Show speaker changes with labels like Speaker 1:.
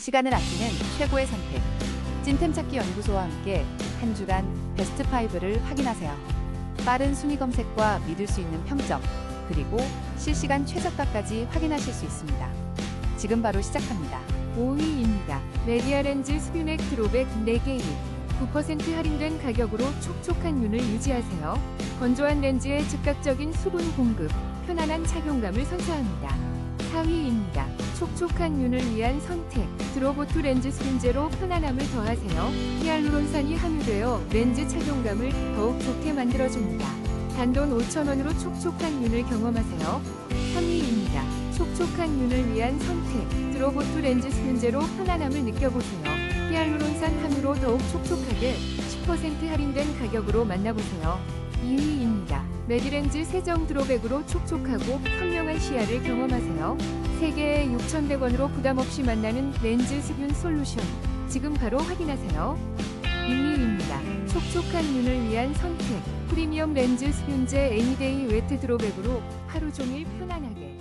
Speaker 1: 시간을 아끼는 최고의 선택. 찐템 찾기 연구소와 함께 한 주간 베스트 5를 확인하세요. 빠른 순위 검색과 믿을 수 있는 평점, 그리고 실시간 최저가까지 확인하실 수 있습니다. 지금 바로 시작합니다.
Speaker 2: 5위입니다. 레디아렌즈 수뷰넥 드롭백 4개 9% 할인된 가격으로 촉촉한 윤을 유지하세요. 건조한 렌즈의 즉각적인 수분 공급, 편안한 착용감을 선사합니다. 4위입니다. 촉촉한 윤을 위한 선택. 드로보트 렌즈 스킨제로 편안함을 더하세요. 히알루론산이 함유되어 렌즈 착용감을 더욱 좋게 만들어줍니다. 단돈 5,000원으로 촉촉한 윤을 경험하세요. 3위입니다. 촉촉한 윤을 위한 선택. 드로보트 렌즈 스킨제로 편안함을 느껴보세요. 히알루론산 함유로 더욱 촉촉하게 10% 할인된 가격으로 만나보세요. 2위입니다. 레디렌즈 세정 드로백으로 촉촉하고 선명한 시야를 경험하세요. 3개에 6,100원으로 부담없이 만나는 렌즈 수균 솔루션. 지금 바로 확인하세요. 1위입니다. 촉촉한 눈을 위한 선택. 프리미엄 렌즈 수균제 애니데이 웨트 드로백으로 하루 종일 편안하게